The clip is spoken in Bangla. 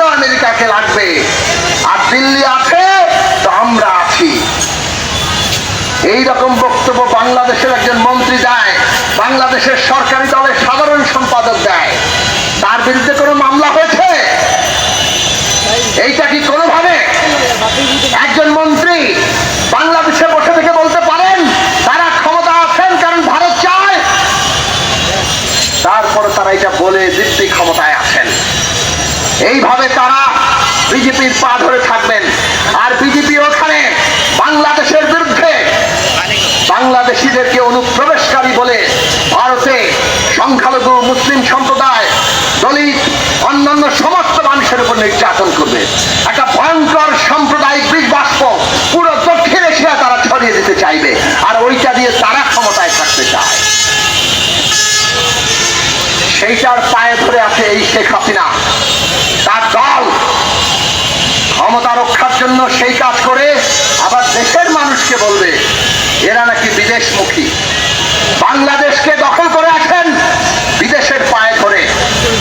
শুধু আমেরিকাকে লাগবে। আর দিল্লি আছে, তো আমরা আছি। এইরকম বক্তব্য বাংলাদেশের একজন মন্ত্রী দেয়, বাংলাদেশের সরকারি দলের সাধারণ সম্পাদক দেয়। তার বিরুদ্ধে কোনো মামলা হয়েছে? এইটা কি কোনোভাবে একজন মন্ত্রী বাংলাদেশে বসে থেকে বলতে পারেন, তারা ক্ষমতা আছেন কারণ ভারত চায়? তারপরে তারা এটা বলে দিব্যি ক্ষমতায় আছেন। এইভাবে তারা বিজেপির পা ধরে থাকবেন। আর বিজেপি ওখানে বাংলাদেশের বিরুদ্ধে বাংলাদেশিদেরকে অনুপ্রবেশকারী বলে ভারতে সংখ্যালঘু মুসলিম সম্প্রদায়, দলিত, অন্যান্য সমস্ত মানুষের উপর নির্যাতন করবে। একটা ভয়ঙ্কর সাম্প্রদায়িক বীজ বাষ্প পুরো দক্ষিণ এশিয়া তারা ছড়িয়ে দিতে চাইবে, আর ওইটা দিয়ে তারা ক্ষমতায় থাকতে চায়। সেইটার পায়ে ধরে আছে এই শেখ হাসিনা। জন্য সেই কাজ করে আবার দেশের মানুষকে বলবে এরা নাকি বিদেশমুখী।